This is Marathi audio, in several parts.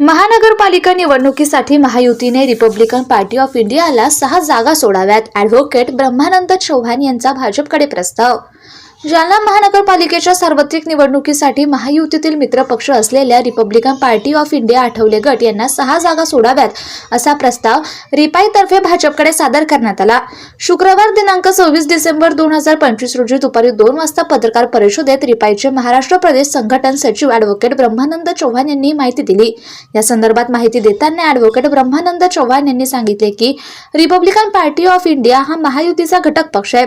महानगरपालिका निवडणुकीसाठी महायुतीने रिपब्लिकन पार्टी ऑफ इंडियाला सहा जागा सोडाव्यात. ॲडव्होकेट ब्रह्मानंद चौहान यांचा भाजपकडे प्रस्ताव. जालना महानगरपालिकेच्या सार्वत्रिक निवडणुकीसाठी महायुतीतील मित्रपक्ष असलेल्या Republican Party of India Athawale गट यांना सहा जागा सोडाव्यात असा प्रस्ताव रिपाईतर्फे भाजपकडे सादर करण्यात आला. शुक्रवार दिनांक सव्वीस डिसेंबर दोन हजार पंचवीस रोजी दुपारी दोन वाजता पत्रकार परिषदेत रिपाईचे महाराष्ट्र प्रदेश संघटन सचिव ॲडव्होकेट ब्रह्मानंद चव्हाण यांनी माहिती दिली. या संदर्भात माहिती देताना ॲडव्होकेट ब्रह्मानंद चव्हाण यांनी सांगितले की रिपब्लिकन पार्टी ऑफ इंडिया हा महायुतीचा घटक पक्ष आहे.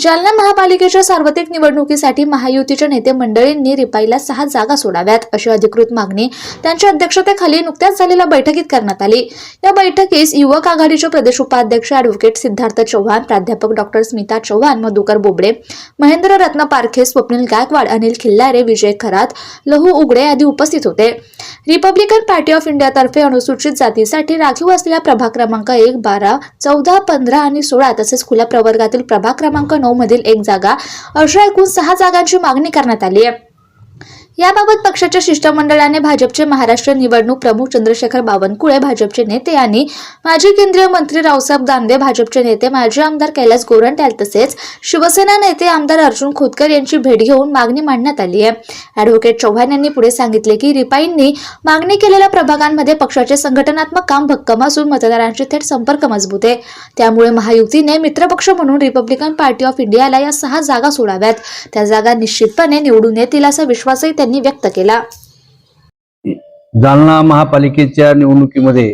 जालना महापालिकेच्या सार्वत्रिक निवडणुकीसाठी महायुतीच्या नेते मंडळींनी रिपाईला सहा जागा सोडाव्यात अशी अधिकृत मागणी त्यांच्या अध्यक्षतेखाली नुकत्याच झालेल्या बैठकीत करण्यात आली. या बैठकीस युवक आघाडीचे प्रदेश उपाध्यक्ष अॅडव्होकेट सिद्धार्थ चव्हाण प्राध्यापक डॉक्टर स्मिता चव्हाण मधुकर बोबडे महेंद्र रत्न पारखे स्वप्नील गायकवाड अनिल खिल्लारे विजय खरात लहू उगडे आदी उपस्थित होते. रिपब्लिकन पार्टी ऑफ इंडियातर्फे अनुसूचित जातीसाठी राखीव असलेल्या प्रभाग क्रमांक एक बारा चौदा पंधरा आणि सोळा तसेच खुल्या प्रवर्गातील प्रभाग क्रमांक नऊ मधील एक जागा अशा एकूण सहा जागांची मागणी करण्यात आली आहे. याबाबत पक्षाच्या शिष्टमंडळाने भाजपचे महाराष्ट्र निवडणूक प्रमुख चंद्रशेखर बावनकुळे भाजपचे नेते आणि माजी केंद्रीय मंत्री रावसाहेब दानवे भाजपचे नेते माजी आमदार कैलास गोरंट्याल तसेच शिवसेना नेते आमदार अर्जुन खोतकर यांची भेट घेऊन मागणी मांडण्यात आली आहे. ॲडव्होकेट चव्हाण यांनी पुढे सांगितले की रिपाईंनी मागणी केलेल्या प्रभागांमध्ये पक्षाचे संघटनात्मक काम भक्कम असून मतदारांशी थेट संपर्क मजबूत आहे. त्यामुळे महायुतीने मित्रपक्ष म्हणून रिपब्लिकन पार्टी ऑफ इंडियाला या सहा जागा सोडाव्यात. त्या जागा निश्चितपणे निवडून येतील असा विश्वासही त्यांनी व्यक्त केला. जालना महापालिकेच्या निवडणुकीमध्ये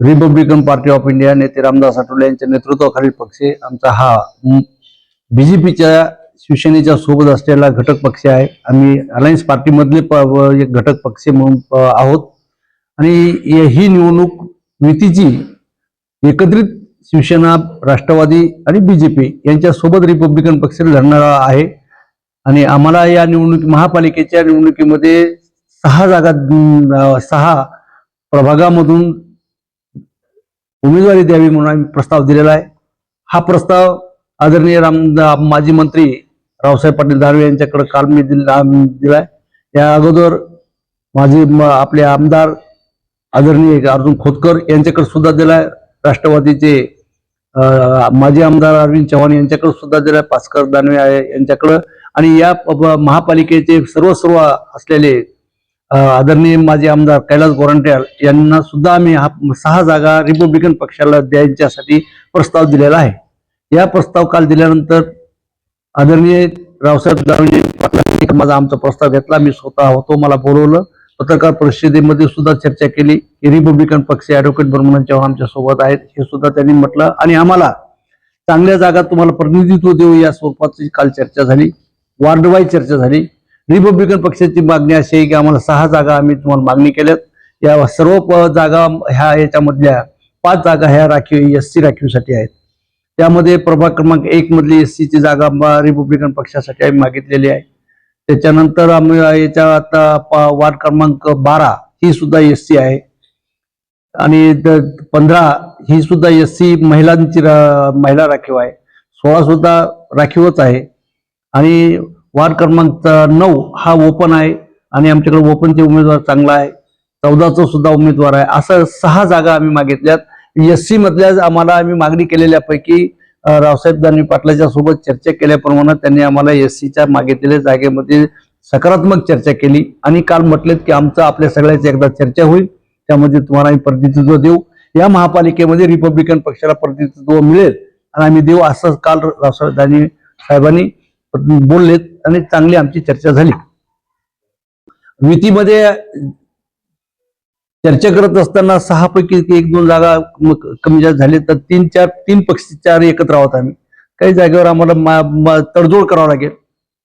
रिपब्लिकन पार्टी ऑफ इंडिया नेते रामदास आठवले यांच्या नेतृत्वाखालील पक्ष आमचा हा बीजेपीच्या शिवसेनेच्या सोबत असलेला घटक पक्ष आहे. आम्ही अलायन्स पार्टीमधले एक घटक पक्ष म्हणून आहोत. आणि ही निवडणूक युतीची एकत्रित शिवसेना राष्ट्रवादी आणि बीजेपी यांच्या सोबत रिपब्लिकन पक्ष लढणारा आहे. आणि आम्हाला या निवडणुकी महापालिकेच्या निवडणुकीमध्ये सहा जागा सहा प्रभागामधून उमेदवारी द्यावी म्हणून आम्ही प्रस्ताव दिलेला आहे. हा प्रस्ताव आदरणीय राम माजी मंत्री रावसाहेब पाटील दानवे यांच्याकडे काल मी दिला दिलाय. या अगोदर माझे आपले आमदार आदरणीय अर्जुन खोतकर यांच्याकडे सुद्धा दिलाय. राष्ट्रवादीचे माजी आमदार अरविंद चव्हाण यांच्याकडे सुद्धा दिलाय. भास्कर दानवे आहे यांच्याकडं आणि या महापालिकेचे सर्व सर्व असलेले आदरणीय माजी आमदार कैलास गोरंट्याल यांना सुद्धा आम्ही हा सहा जागा रिपब्लिकन पक्षाला द्यायच्यासाठी प्रस्ताव दिलेला आहे. या प्रस्ताव काल दिल्यानंतर आदरणीय रावसाहेब दानवे पाटलांनी माझा आमचा प्रस्ताव घेतला. मी स्वतः होतो मला बोलवलं. पत्रकार परिषदेमध्ये सुद्धा चर्चा केली की रिपब्लिकन पक्ष ॲडव्होकेट बर्मन चव्हाण आमच्यासोबत आहेत हे सुद्धा त्यांनी म्हटलं. आणि आम्हाला चांगल्या जागा तुम्हाला प्रतिनिधित्व देऊ या स्वरूपाची काल चर्चा झाली. वार्डवाईज चर्चा झाली. रिपब्लिकन पक्षाची मागणी अशी आहे की आम्हाला सहा जागा आम्ही तुम्हाला मागणी केल्यात. या सर्व प- जागा ह्या याच्यामधल्या पाच जागा ह्या राखीव एस सी राखीवसाठी आहेत. त्यामध्ये प्रभाग क्रमांक एक मधली एस सीची जागा रिपब्लिकन पक्षासाठी आम्ही मागितलेली आहे. त्याच्यानंतर आम्ही याच्या आता वार्ड क्रमांक बारा ही सुद्धा एस सी आहे. आणि द- पंधरा ही सुद्धा एस सी महिलांची रा- महिला राखीव आहे. सोळा सुद्धा राखीवच आहे. आणि वार्ड क्रमांक नऊ हा ओपन आहे आणि आमच्याकडे ओपनचे उमेदवार चांगला आहे. चौदाचा सुद्धा उमेदवार आहे. असं सहा जागा आम्ही मागितल्यात. एस सी मधल्या आम्हाला आम्ही मागणी केलेल्यापैकी रावसाहेब दानवे पाटलाच्या सोबत चर्चा केल्याप्रमाणे त्यांनी आम्हाला एस सीच्या मागितलेल्या जागेमध्ये सकारात्मक चर्चा केली. आणि काल म्हटलेत की आमचं आपल्या सगळ्याची एकदा चर्चा होईल. त्यामध्ये तुम्हाला आम्ही प्रतिनिधित्व देऊ. या महापालिकेमध्ये रिपब्लिकन पक्षाला प्रतिनिधित्व मिळेल. आणि आम्ही देऊ असं काल रावसाहेब दानवे साहेबांनी बोललेत आणि चांगली आमची चर्चा झाली. युतीमध्ये चर्चा करत असताना सहा पैकी एक दोन जागा कमी जास्त झाले तर तीन चार तीन पक्ष चार एकत्र आहोत आम्ही. काही जागेवर आम्हाला तडजोड करावं लागेल.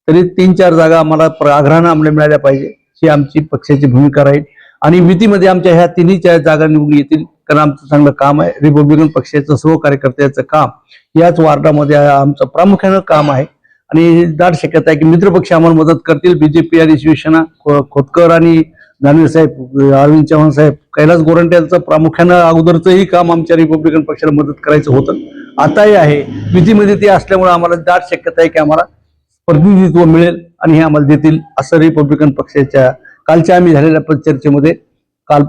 तरी तीन चार जागा आम्हाला आग्रहानं आम्हाला मिळाल्या पाहिजे. ही आमची पक्षाची भूमिका राहील. आणि युतीमध्ये आमच्या ह्या तिन्ही चार जागा निवडून येतील कारण आमचं चांगलं काम आहे. रिपब्लिकन पक्षाचं सर्व कार्यकर्त्याचं काम याच वार्डामध्ये आमचं प्रामुख्यानं काम आहे. आणि दाट शक्यता आहे की मित्रपक्ष आम्हाला मदत करतील. बीजेपी आणि शिवसेना खोतकर आणि दानवे साहेब अरविंद चव्हाण साहेब. कैलास गोरंट्यांचं प्रामुख्यानं अगोदरचंही काम आमच्या रिपब्लिकन पक्षाला मदत करायचं होतं. आताही आहे. युतीमध्ये ते असल्यामुळे आम्हाला दाट शक्यता आहे की आम्हाला प्रतिनिधित्व मिळेल आणि हे आम्हाला देतील असं रिपब्लिकन पक्षाच्या कालच्या आम्ही झालेल्या चर्चेमध्ये काल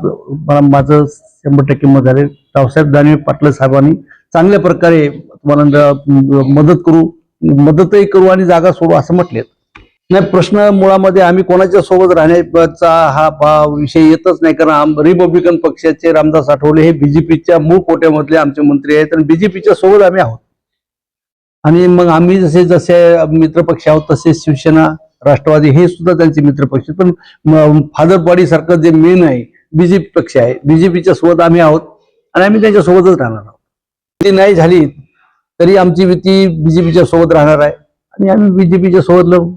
मला माझं शंभर टक्के मत झाले. रावसाहेब दानवे पाटील साहेबांनी चांगल्या प्रकारे तुम्हाला मदत करू. मदतही करू आणि जागा सोडू असं म्हटलेत. नाही प्रश्न मुळामध्ये आम्ही कोणाच्या सोबत राहण्याचा हा विषय येतच नाही. कारण आम- रिपब्लिकन पक्षाचे रामदास आठवले हे बीजेपीच्या मूळ कोट्यामधले आमचे मंत्री आहेत आणि बीजेपीच्या सोबत आम्ही आहोत. आणि मग आम्ही जसे जसे मित्रपक्ष आहोत तसे शिवसेना राष्ट्रवादी हे सुद्धा त्यांचे मित्रपक्ष पण फादरवाडी सारखं जे मेन आहे बीजेपी पक्ष आहे बीजेपीच्या सोबत आम्ही आहोत आणि आम्ही त्यांच्यासोबतच राहणार आहोत. ती नाही झाली तरी आमची युती बीजेपीच्या सोबत राहणार आहे. आणि आम्ही बीजेपीच्या सोबत लढू.